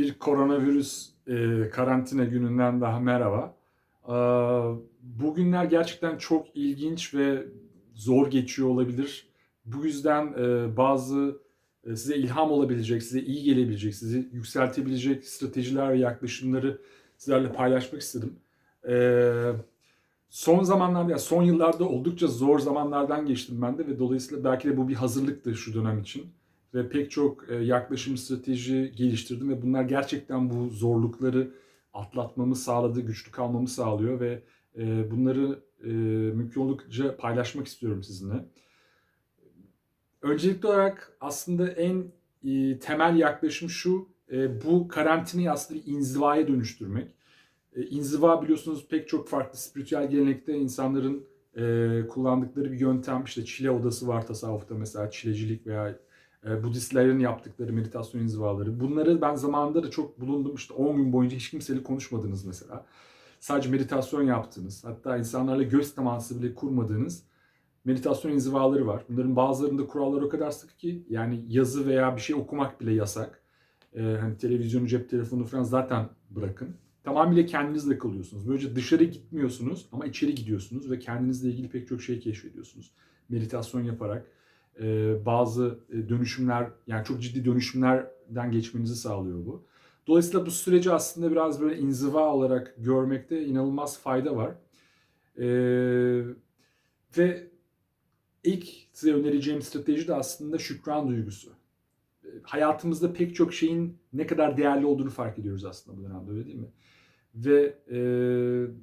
Bir koronavirüs e, karantina gününden daha merhaba. Ee, bugünler gerçekten çok ilginç ve zor geçiyor olabilir. Bu yüzden e, bazı e, size ilham olabilecek, size iyi gelebilecek, sizi yükseltebilecek stratejiler ve yaklaşımları sizlerle paylaşmak istedim. Ee, son zamanlarda, yani son yıllarda oldukça zor zamanlardan geçtim ben de ve dolayısıyla belki de bu bir hazırlıktı şu dönem için ve pek çok e, yaklaşım strateji geliştirdim ve bunlar gerçekten bu zorlukları atlatmamı sağladı, güçlü kalmamı sağlıyor ve e, bunları e, mümkün oldukça paylaşmak istiyorum sizinle. Öncelikli olarak aslında en temel yaklaşım şu, bu karantinayı aslında bir inzivaya dönüştürmek. İnziva biliyorsunuz pek çok farklı spiritüel gelenekte insanların kullandıkları bir yöntem. İşte çile odası var tasavvufta mesela çilecilik veya Budistlerin yaptıkları meditasyon inzivaları. Bunları ben zamanında da çok bulundum. İşte 10 gün boyunca hiç kimseyle konuşmadınız mesela. Sadece meditasyon yaptınız. Hatta insanlarla göz teması bile kurmadığınız meditasyon inzivaları var. Bunların bazılarında kurallar o kadar sıkı ki yani yazı veya bir şey okumak bile yasak. Ee, hani televizyonu, cep telefonu falan zaten bırakın. Tamamıyla kendinizle kalıyorsunuz. Böylece dışarı gitmiyorsunuz ama içeri gidiyorsunuz ve kendinizle ilgili pek çok şey keşfediyorsunuz. Meditasyon yaparak e, bazı e, dönüşümler yani çok ciddi dönüşümlerden geçmenizi sağlıyor bu. Dolayısıyla bu süreci aslında biraz böyle inziva olarak görmekte inanılmaz fayda var. Ee, ve ilk size önereceğim strateji de aslında şükran duygusu. Ee, hayatımızda pek çok şeyin ne kadar değerli olduğunu fark ediyoruz aslında bu dönemde öyle değil mi? Ve e,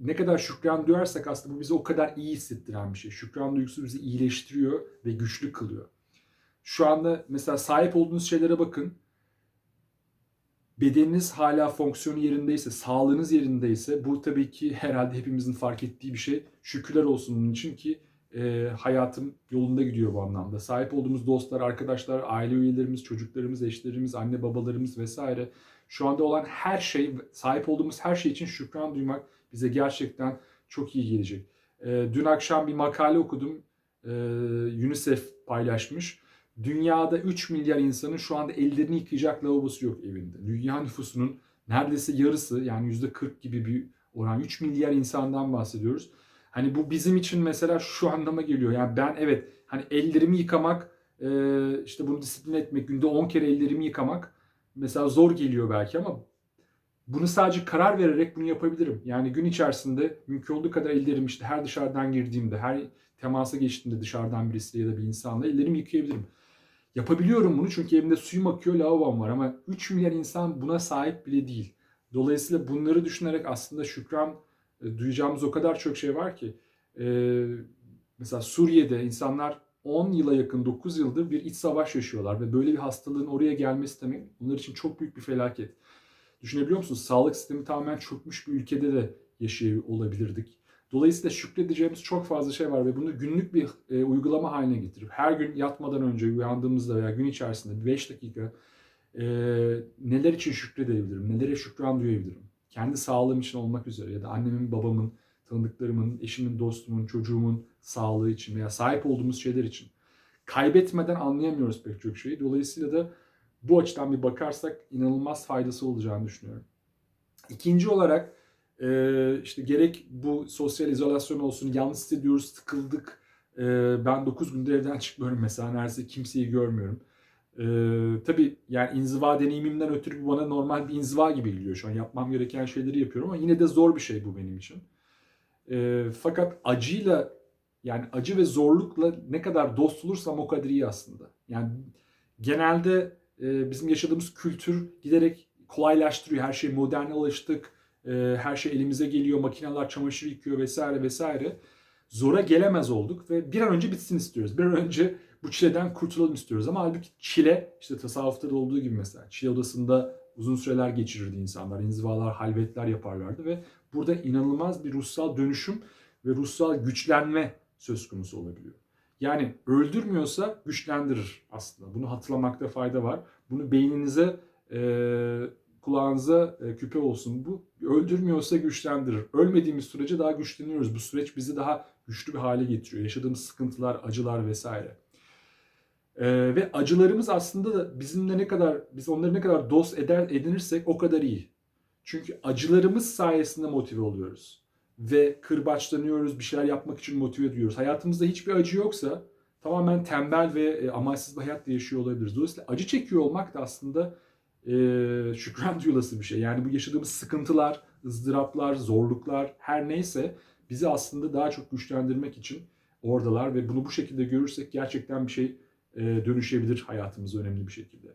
ne kadar şükran duyarsak aslında bu bizi o kadar iyi hissettiren bir şey. Şükran duygusu bizi iyileştiriyor ve güçlü kılıyor. Şu anda mesela sahip olduğunuz şeylere bakın. Bedeniniz hala fonksiyonu yerindeyse, sağlığınız yerindeyse bu tabii ki herhalde hepimizin fark ettiği bir şey. Şükürler olsun bunun için ki e, hayatım yolunda gidiyor bu anlamda. Sahip olduğumuz dostlar, arkadaşlar, aile üyelerimiz, çocuklarımız, eşlerimiz, anne babalarımız vesaire şu anda olan her şey, sahip olduğumuz her şey için şükran duymak bize gerçekten çok iyi gelecek. E, dün akşam bir makale okudum. E, UNICEF paylaşmış. Dünyada 3 milyar insanın şu anda ellerini yıkayacak lavabosu yok evinde. Dünya nüfusunun neredeyse yarısı yani %40 gibi bir oran 3 milyar insandan bahsediyoruz. Hani bu bizim için mesela şu anlama geliyor. Yani ben evet hani ellerimi yıkamak işte bunu disiplin etmek günde 10 kere ellerimi yıkamak mesela zor geliyor belki ama bunu sadece karar vererek bunu yapabilirim. Yani gün içerisinde mümkün olduğu kadar ellerimi işte her dışarıdan girdiğimde, her temasa geçtiğimde dışarıdan birisiyle ya da bir insanla ellerimi yıkayabilirim. Yapabiliyorum bunu çünkü evimde suyum akıyor, lavabom var ama 3 milyar insan buna sahip bile değil. Dolayısıyla bunları düşünerek aslında şükran e, duyacağımız o kadar çok şey var ki. E, mesela Suriye'de insanlar 10 yıla yakın 9 yıldır bir iç savaş yaşıyorlar ve böyle bir hastalığın oraya gelmesi demek onlar için çok büyük bir felaket. Düşünebiliyor musunuz? Sağlık sistemi tamamen çökmüş bir ülkede de yaşıyor olabilirdik. Dolayısıyla şükredeceğimiz çok fazla şey var ve bunu günlük bir e, uygulama haline getirip her gün yatmadan önce uyandığımızda veya gün içerisinde 5 dakika e, neler için şükredebilirim, nelere şükran duyabilirim. Kendi sağlığım için olmak üzere ya da annemin, babamın, tanıdıklarımın, eşimin, dostumun, çocuğumun sağlığı için veya sahip olduğumuz şeyler için. Kaybetmeden anlayamıyoruz pek çok şeyi. Dolayısıyla da bu açıdan bir bakarsak inanılmaz faydası olacağını düşünüyorum. İkinci olarak e, işte gerek bu sosyal izolasyon olsun, yalnız hissediyoruz, sıkıldık. E, ben 9 gündür evden çıkmıyorum mesela, neredeyse kimseyi görmüyorum. Ee, tabii yani inziva deneyimimden ötürü bana normal bir inziva gibi geliyor şu an. Yapmam gereken şeyleri yapıyorum ama yine de zor bir şey bu benim için. Ee, fakat acıyla yani acı ve zorlukla ne kadar dost olursam o kadar iyi aslında. Yani genelde e, bizim yaşadığımız kültür giderek kolaylaştırıyor. Her şey moderne alıştık. E, her şey elimize geliyor. Makineler çamaşır yıkıyor vesaire vesaire. Zora gelemez olduk ve bir an önce bitsin istiyoruz. Bir an önce bu çileden kurtulalım istiyoruz. Ama halbuki çile işte tasavvufta da olduğu gibi mesela çile odasında uzun süreler geçirirdi insanlar. inzivalar, halvetler yaparlardı ve burada inanılmaz bir ruhsal dönüşüm ve ruhsal güçlenme söz konusu olabiliyor. Yani öldürmüyorsa güçlendirir aslında. Bunu hatırlamakta fayda var. Bunu beyninize, e, kulağınıza e, küpe olsun. Bu öldürmüyorsa güçlendirir. Ölmediğimiz sürece daha güçleniyoruz. Bu süreç bizi daha güçlü bir hale getiriyor. Yaşadığımız sıkıntılar, acılar vesaire. Ee, ve acılarımız aslında da bizimle ne kadar biz onları ne kadar dost eder edinirsek o kadar iyi. Çünkü acılarımız sayesinde motive oluyoruz ve kırbaçlanıyoruz, bir şeyler yapmak için motive ediyoruz. Hayatımızda hiçbir acı yoksa tamamen tembel ve e, amaçsız bir hayat yaşıyor olabiliriz. Dolayısıyla acı çekiyor olmak da aslında e, şükran duyulası bir şey. Yani bu yaşadığımız sıkıntılar, ızdıraplar, zorluklar her neyse bizi aslında daha çok güçlendirmek için oradalar ve bunu bu şekilde görürsek gerçekten bir şey e, dönüşebilir hayatımıza önemli bir şekilde.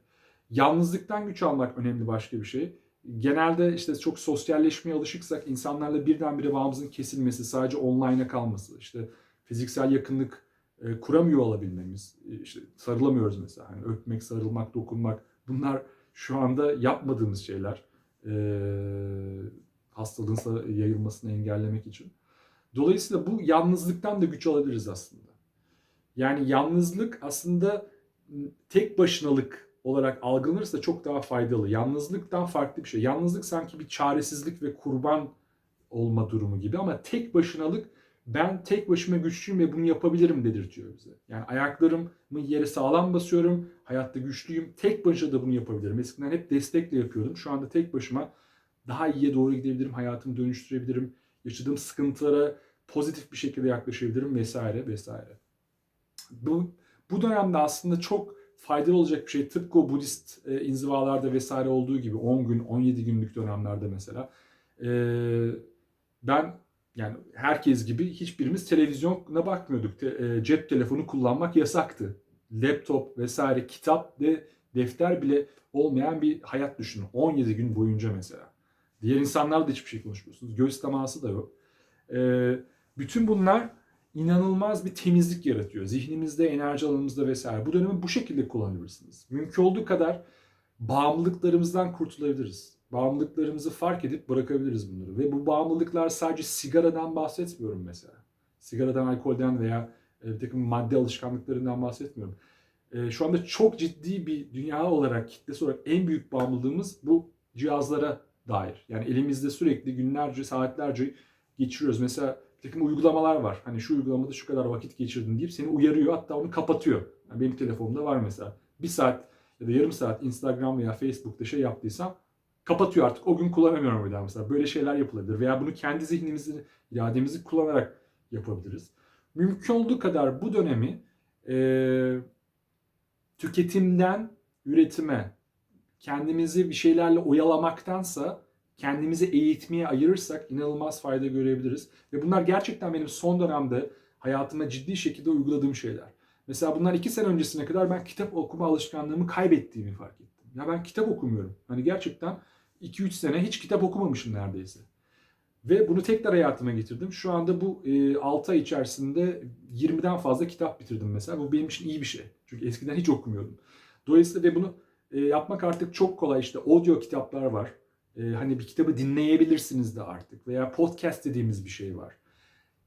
Yalnızlıktan güç almak önemli başka bir şey. Genelde işte çok sosyalleşmeye alışıksak insanlarla birdenbire bağımızın kesilmesi, sadece online'a kalması, işte fiziksel yakınlık e, kuramıyor olabilmemiz, e, işte sarılamıyoruz mesela. Hani öpmek, sarılmak, dokunmak bunlar şu anda yapmadığımız şeyler. E, hastalığın yayılmasını engellemek için. Dolayısıyla bu yalnızlıktan da güç alabiliriz aslında. Yani yalnızlık aslında tek başınalık olarak algılanırsa çok daha faydalı. Yalnızlıktan farklı bir şey. Yalnızlık sanki bir çaresizlik ve kurban olma durumu gibi ama tek başınalık ben tek başıma güçlüyüm ve bunu yapabilirim dedirtiyor bize. Yani ayaklarımı yere sağlam basıyorum, hayatta güçlüyüm, tek başına da bunu yapabilirim. Eskiden hep destekle yapıyordum. Şu anda tek başıma daha iyiye doğru gidebilirim, hayatımı dönüştürebilirim, yaşadığım sıkıntılara pozitif bir şekilde yaklaşabilirim vesaire vesaire. Bu, bu dönemde aslında çok faydalı olacak bir şey. Tıpkı o Budist e, inzivalarda vesaire olduğu gibi 10 gün, 17 günlük dönemlerde mesela. E, ben yani herkes gibi hiçbirimiz televizyona bakmıyorduk. Te, e, cep telefonu kullanmak yasaktı. Laptop vesaire, kitap ve defter bile olmayan bir hayat düşünün. 17 gün boyunca mesela. Diğer insanlarla da hiçbir şey konuşmuyorsunuz. Göz teması da yok. E, bütün bunlar inanılmaz bir temizlik yaratıyor. Zihnimizde, enerji alanımızda vesaire. Bu dönemi bu şekilde kullanabilirsiniz. Mümkün olduğu kadar bağımlılıklarımızdan kurtulabiliriz. Bağımlılıklarımızı fark edip bırakabiliriz bunları. Ve bu bağımlılıklar sadece sigaradan bahsetmiyorum mesela. Sigaradan, alkolden veya e, bir takım madde alışkanlıklarından bahsetmiyorum. E, şu anda çok ciddi bir dünya olarak, kitlesi olarak en büyük bağımlılığımız bu cihazlara dair. Yani elimizde sürekli günlerce, saatlerce geçiriyoruz. Mesela takım uygulamalar var. Hani şu uygulamada şu kadar vakit geçirdin deyip seni uyarıyor hatta onu kapatıyor. Yani benim telefonumda var mesela. Bir saat ya da yarım saat Instagram veya Facebook'ta şey yaptıysam kapatıyor artık. O gün kullanamıyorum bir daha mesela. Böyle şeyler yapılabilir. Veya bunu kendi zihnimizi, irademizi kullanarak yapabiliriz. Mümkün olduğu kadar bu dönemi e, tüketimden üretime, kendimizi bir şeylerle oyalamaktansa kendimizi eğitmeye ayırırsak inanılmaz fayda görebiliriz. Ve bunlar gerçekten benim son dönemde hayatıma ciddi şekilde uyguladığım şeyler. Mesela bunlar iki sene öncesine kadar ben kitap okuma alışkanlığımı kaybettiğimi fark ettim. Ya ben kitap okumuyorum. Hani gerçekten 2-3 sene hiç kitap okumamışım neredeyse. Ve bunu tekrar hayatıma getirdim. Şu anda bu e, 6 ay içerisinde 20'den fazla kitap bitirdim mesela. Bu benim için iyi bir şey. Çünkü eskiden hiç okumuyordum. Dolayısıyla ve bunu e, yapmak artık çok kolay. İşte audio kitaplar var. E, hani bir kitabı dinleyebilirsiniz de artık. Veya podcast dediğimiz bir şey var.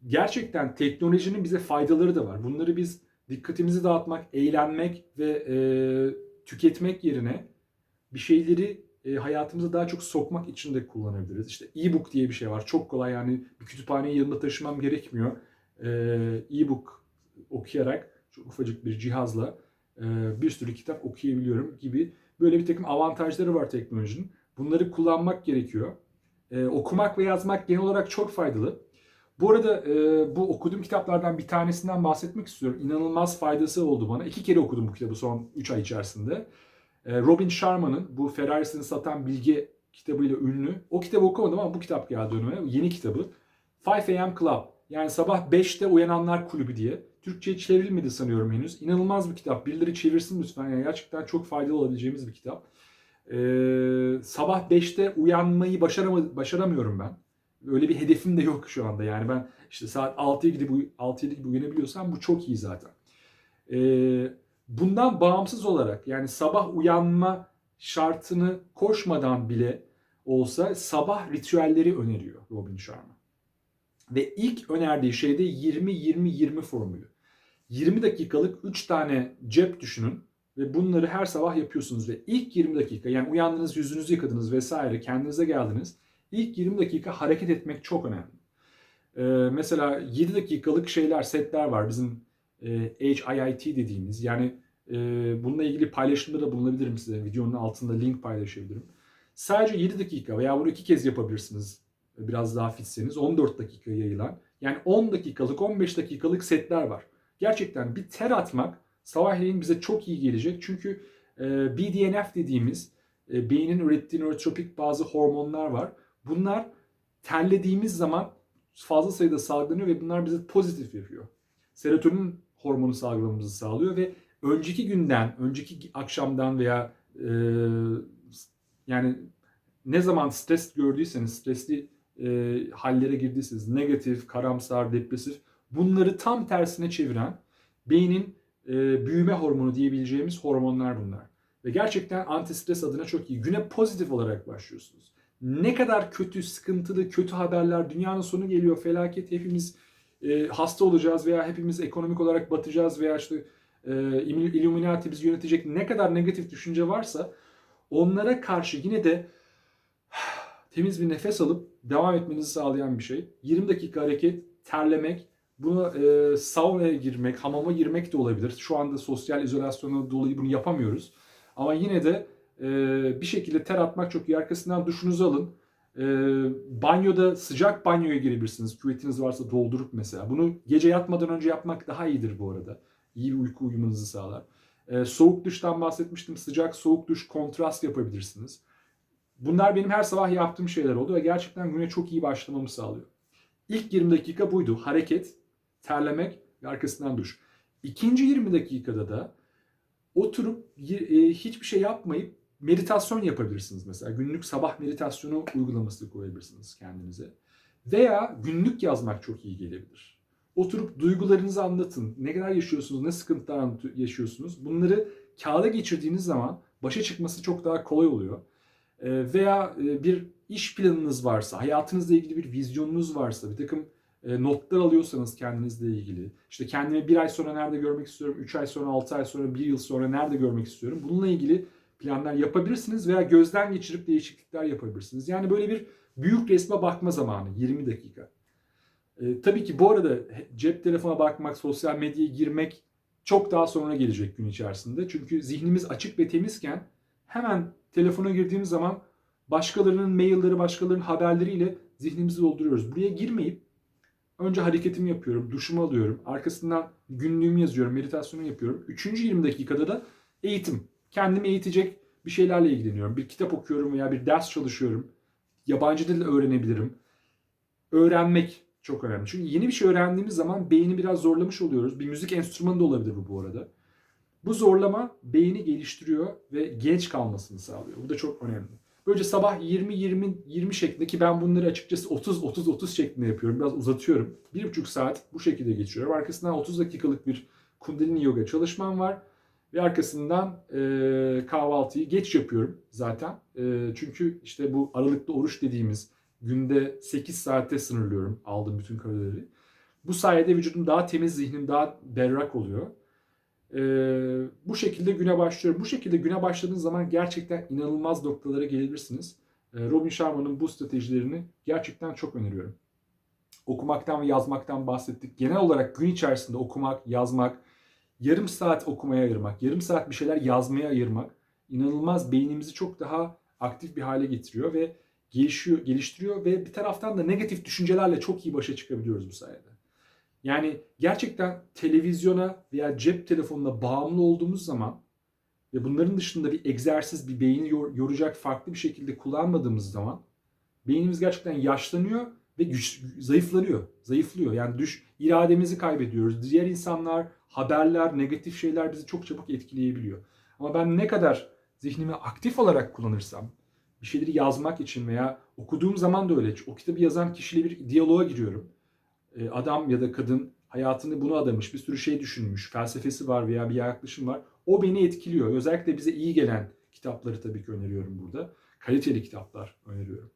Gerçekten teknolojinin bize faydaları da var. Bunları biz dikkatimizi dağıtmak, eğlenmek ve e, tüketmek yerine bir şeyleri e, hayatımıza daha çok sokmak için de kullanabiliriz. İşte e-book diye bir şey var. Çok kolay yani bir kütüphaneyi yanımda taşımam gerekmiyor. E, e-book okuyarak çok ufacık bir cihazla e, bir sürü kitap okuyabiliyorum gibi böyle bir takım avantajları var teknolojinin. Bunları kullanmak gerekiyor. E, okumak ve yazmak genel olarak çok faydalı. Bu arada e, bu okuduğum kitaplardan bir tanesinden bahsetmek istiyorum. İnanılmaz faydası oldu bana. İki kere okudum bu kitabı son 3 ay içerisinde. E, Robin Sharma'nın bu Ferrari'sini satan bilgi kitabıyla ünlü. O kitabı okumadım ama bu kitap geldi önüme. Yeni kitabı. 5 AM Club. Yani sabah 5'te uyananlar kulübü diye. Türkçe'ye çevrilmedi sanıyorum henüz. İnanılmaz bir kitap. Birileri çevirsin lütfen. Yani gerçekten çok faydalı olabileceğimiz bir kitap. Ee, sabah 5'te uyanmayı başarama, başaramıyorum ben. Öyle bir hedefim de yok şu anda. Yani ben işte saat 6'ya gidip 6'ya gidip uyanabiliyorsam bu çok iyi zaten. Ee, bundan bağımsız olarak yani sabah uyanma şartını koşmadan bile olsa sabah ritüelleri öneriyor Robin Sharma. Ve ilk önerdiği şey de 20-20-20 formülü. 20 dakikalık 3 tane cep düşünün ve bunları her sabah yapıyorsunuz ve ilk 20 dakika yani uyandınız yüzünüzü yıkadınız vesaire kendinize geldiniz. İlk 20 dakika hareket etmek çok önemli. Ee, mesela 7 dakikalık şeyler, setler var bizim e, HIIT dediğimiz yani e, bununla ilgili paylaşımda da bulunabilirim size. Videonun altında link paylaşabilirim. Sadece 7 dakika veya bunu iki kez yapabilirsiniz. Biraz daha fitseniz 14 dakika yayılan. Yani 10 dakikalık 15 dakikalık setler var. Gerçekten bir ter atmak sabahleyin bize çok iyi gelecek. Çünkü e, BDNF dediğimiz e, beynin ürettiği nörotropik bazı hormonlar var. Bunlar terlediğimiz zaman fazla sayıda salgılanıyor ve bunlar bize pozitif yapıyor. Serotonin hormonu salgılamamızı sağlıyor ve önceki günden, önceki akşamdan veya e, yani ne zaman stres gördüyseniz, stresli e, hallere girdiyseniz, negatif, karamsar, depresif bunları tam tersine çeviren beynin e, büyüme hormonu diyebileceğimiz hormonlar bunlar. Ve gerçekten anti-stres adına çok iyi. Güne pozitif olarak başlıyorsunuz. Ne kadar kötü, sıkıntılı, kötü haberler, dünyanın sonu geliyor, felaket, hepimiz e, hasta olacağız veya hepimiz ekonomik olarak batacağız veya işte e, Illuminati bizi yönetecek ne kadar negatif düşünce varsa onlara karşı yine de temiz bir nefes alıp devam etmenizi sağlayan bir şey. 20 dakika hareket, terlemek, bunu e, saunaya girmek, hamama girmek de olabilir. Şu anda sosyal izolasyondan dolayı bunu yapamıyoruz. Ama yine de e, bir şekilde ter atmak çok iyi. Arkasından duşunuzu alın. E, banyoda sıcak banyoya girebilirsiniz. Küvetiniz varsa doldurup mesela. Bunu gece yatmadan önce yapmak daha iyidir bu arada. İyi bir uyku uyumanızı sağlar. E, soğuk duştan bahsetmiştim. Sıcak soğuk duş kontrast yapabilirsiniz. Bunlar benim her sabah yaptığım şeyler oldu ve gerçekten güne çok iyi başlamamı sağlıyor. İlk 20 dakika buydu. Hareket, terlemek ve arkasından duş. İkinci 20 dakikada da oturup e, hiçbir şey yapmayıp meditasyon yapabilirsiniz mesela. Günlük sabah meditasyonu uygulaması koyabilirsiniz kendinize. Veya günlük yazmak çok iyi gelebilir. Oturup duygularınızı anlatın. Ne kadar yaşıyorsunuz, ne sıkıntılar yaşıyorsunuz. Bunları kağıda geçirdiğiniz zaman başa çıkması çok daha kolay oluyor. E, veya e, bir iş planınız varsa, hayatınızla ilgili bir vizyonunuz varsa, bir takım notlar alıyorsanız kendinizle ilgili, işte kendimi bir ay sonra nerede görmek istiyorum, üç ay sonra, altı ay sonra, bir yıl sonra nerede görmek istiyorum, bununla ilgili planlar yapabilirsiniz veya gözden geçirip değişiklikler yapabilirsiniz. Yani böyle bir büyük resme bakma zamanı, 20 dakika. E, tabii ki bu arada cep telefona bakmak, sosyal medyaya girmek çok daha sonra gelecek gün içerisinde. Çünkü zihnimiz açık ve temizken hemen telefona girdiğimiz zaman başkalarının mailleri, başkalarının haberleriyle zihnimizi dolduruyoruz. Buraya girmeyip önce hareketimi yapıyorum, duşumu alıyorum, arkasından günlüğümü yazıyorum, meditasyonu yapıyorum. Üçüncü 20 dakikada da eğitim. Kendimi eğitecek bir şeylerle ilgileniyorum. Bir kitap okuyorum veya bir ders çalışıyorum. Yabancı dil öğrenebilirim. Öğrenmek çok önemli. Çünkü yeni bir şey öğrendiğimiz zaman beyni biraz zorlamış oluyoruz. Bir müzik enstrümanı da olabilir bu bu arada. Bu zorlama beyni geliştiriyor ve genç kalmasını sağlıyor. Bu da çok önemli. Böylece sabah 20-20-20 şeklinde ki ben bunları açıkçası 30-30-30 şeklinde yapıyorum. Biraz uzatıyorum. 1,5 saat bu şekilde geçiriyorum. Arkasından 30 dakikalık bir kundalini yoga çalışmam var. Ve arkasından e, kahvaltıyı geç yapıyorum zaten. E, çünkü işte bu aralıklı oruç dediğimiz günde 8 saatte sınırlıyorum aldığım bütün kalorileri. Bu sayede vücudum daha temiz, zihnim daha berrak oluyor. Ee, bu şekilde güne başlıyorum. Bu şekilde güne başladığınız zaman gerçekten inanılmaz noktalara gelebilirsiniz. Ee, Robin Sharma'nın bu stratejilerini gerçekten çok öneriyorum. Okumaktan ve yazmaktan bahsettik. Genel olarak gün içerisinde okumak, yazmak, yarım saat okumaya ayırmak, yarım saat bir şeyler yazmaya ayırmak inanılmaz beynimizi çok daha aktif bir hale getiriyor ve gelişiyor, geliştiriyor ve bir taraftan da negatif düşüncelerle çok iyi başa çıkabiliyoruz bu sayede. Yani gerçekten televizyona veya cep telefonuna bağımlı olduğumuz zaman ve bunların dışında bir egzersiz, bir beyni yoracak farklı bir şekilde kullanmadığımız zaman beynimiz gerçekten yaşlanıyor ve güç, zayıflanıyor. Zayıflıyor. Yani düş irademizi kaybediyoruz. Diğer insanlar, haberler, negatif şeyler bizi çok çabuk etkileyebiliyor. Ama ben ne kadar zihnimi aktif olarak kullanırsam, bir şeyleri yazmak için veya okuduğum zaman da öyle. O kitabı yazan kişiyle bir diyaloğa giriyorum adam ya da kadın hayatını buna adamış, bir sürü şey düşünmüş, felsefesi var veya bir yaklaşım var. O beni etkiliyor. Özellikle bize iyi gelen kitapları tabii ki öneriyorum burada. Kaliteli kitaplar öneriyorum.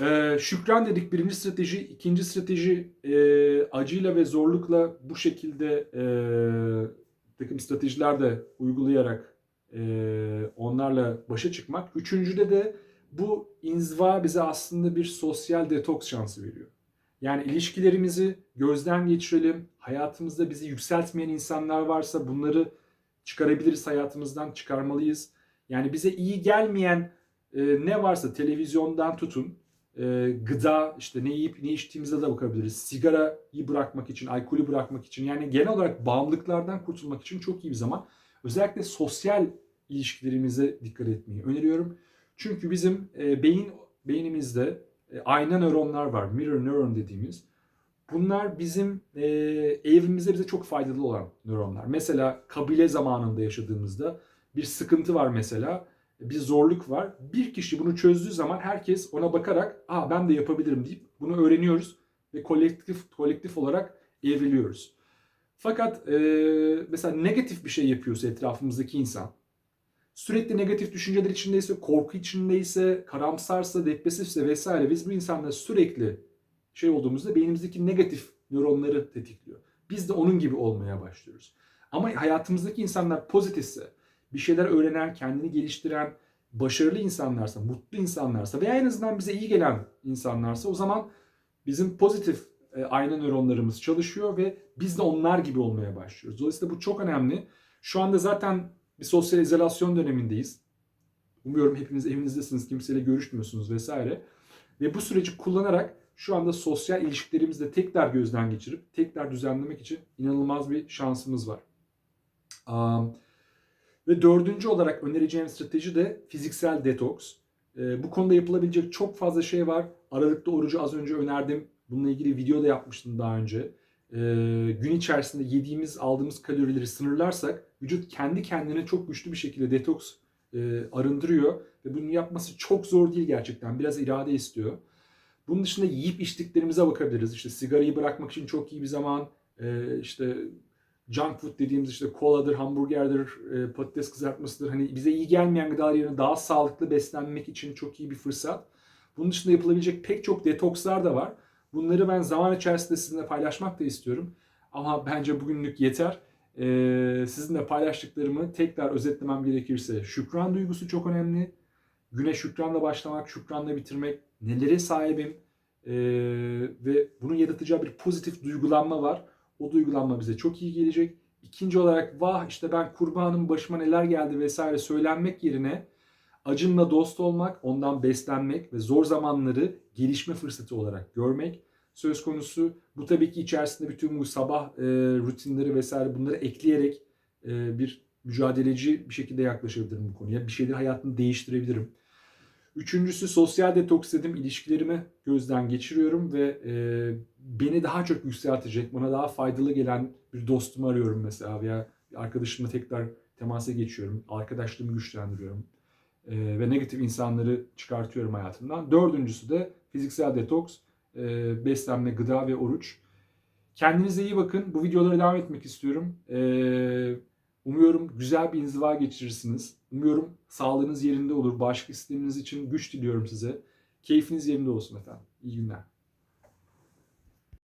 Ee, şükran dedik birinci strateji. ikinci strateji e, acıyla ve zorlukla bu şekilde e, takım stratejiler de uygulayarak e, onlarla başa çıkmak. Üçüncüde de bu inziva bize aslında bir sosyal detoks şansı veriyor. Yani ilişkilerimizi gözden geçirelim. Hayatımızda bizi yükseltmeyen insanlar varsa bunları çıkarabiliriz hayatımızdan, çıkarmalıyız. Yani bize iyi gelmeyen e, ne varsa televizyondan tutun, e, gıda, işte ne yiyip ne içtiğimize de bakabiliriz. Sigarayı bırakmak için, alkolü bırakmak için yani genel olarak bağımlılıklardan kurtulmak için çok iyi bir zaman. Özellikle sosyal ilişkilerimize dikkat etmeyi öneriyorum. Çünkü bizim e, beyin beynimizde ayna nöronlar var, mirror neuron dediğimiz. Bunlar bizim e, evrimimizde bize çok faydalı olan nöronlar. Mesela kabile zamanında yaşadığımızda bir sıkıntı var mesela, bir zorluk var. Bir kişi bunu çözdüğü zaman herkes ona bakarak, "Aa ben de yapabilirim." deyip bunu öğreniyoruz ve kolektif kolektif olarak evriliyoruz. Fakat e, mesela negatif bir şey yapıyorsa etrafımızdaki insan, sürekli negatif düşünceler içindeyse, korku içindeyse, karamsarsa, depresifse vesaire biz bu insanla sürekli şey olduğumuzda beynimizdeki negatif nöronları tetikliyor. Biz de onun gibi olmaya başlıyoruz. Ama hayatımızdaki insanlar pozitifse, bir şeyler öğrenen, kendini geliştiren, başarılı insanlarsa, mutlu insanlarsa veya en azından bize iyi gelen insanlarsa o zaman bizim pozitif e, ayna nöronlarımız çalışıyor ve biz de onlar gibi olmaya başlıyoruz. Dolayısıyla bu çok önemli. Şu anda zaten bir sosyal izolasyon dönemindeyiz. Umuyorum hepiniz evinizdesiniz, kimseyle görüşmüyorsunuz vesaire. Ve bu süreci kullanarak şu anda sosyal ilişkilerimizi tekrar gözden geçirip tekrar düzenlemek için inanılmaz bir şansımız var. Um, ve dördüncü olarak önereceğim strateji de fiziksel detoks. Ee, bu konuda yapılabilecek çok fazla şey var. Aralıkta orucu az önce önerdim. Bununla ilgili video da yapmıştım daha önce. Ee, gün içerisinde yediğimiz, aldığımız kalorileri sınırlarsak vücut kendi kendine çok güçlü bir şekilde detoks e, arındırıyor. Ve bunu yapması çok zor değil gerçekten. Biraz irade istiyor. Bunun dışında yiyip içtiklerimize bakabiliriz. İşte sigarayı bırakmak için çok iyi bir zaman. Ee, işte junk food dediğimiz işte koladır, hamburgerdir, e, patates kızartmasıdır. Hani bize iyi gelmeyen gıdalar yerine daha sağlıklı beslenmek için çok iyi bir fırsat. Bunun dışında yapılabilecek pek çok detokslar da var. Bunları ben zaman içerisinde sizinle paylaşmak da istiyorum. Ama bence bugünlük yeter. Ee, sizinle paylaştıklarımı tekrar özetlemem gerekirse şükran duygusu çok önemli. Güne şükranla başlamak, şükranla bitirmek, nelere sahibim ee, ve bunun yaratacağı bir pozitif duygulanma var. O duygulanma bize çok iyi gelecek. İkinci olarak vah işte ben kurbanım başıma neler geldi vesaire söylenmek yerine acınla dost olmak, ondan beslenmek ve zor zamanları gelişme fırsatı olarak görmek söz konusu. Bu tabii ki içerisinde bütün bu sabah e, rutinleri vesaire bunları ekleyerek e, bir mücadeleci bir şekilde yaklaşabilirim bu konuya. Bir şeyleri hayatını değiştirebilirim. Üçüncüsü sosyal detoks dedim. İlişkilerimi gözden geçiriyorum ve e, beni daha çok yükseltecek, bana daha faydalı gelen bir dostumu arıyorum mesela veya arkadaşımla tekrar temasa geçiyorum. Arkadaşlığımı güçlendiriyorum. E, ve negatif insanları çıkartıyorum hayatımdan. Dördüncüsü de fiziksel detoks, e, beslenme, gıda ve oruç. Kendinize iyi bakın. Bu videolara devam etmek istiyorum. E, umuyorum güzel bir inziva geçirirsiniz. Umuyorum sağlığınız yerinde olur. Bağışıklık sisteminiz için güç diliyorum size. Keyfiniz yerinde olsun efendim. İyi günler.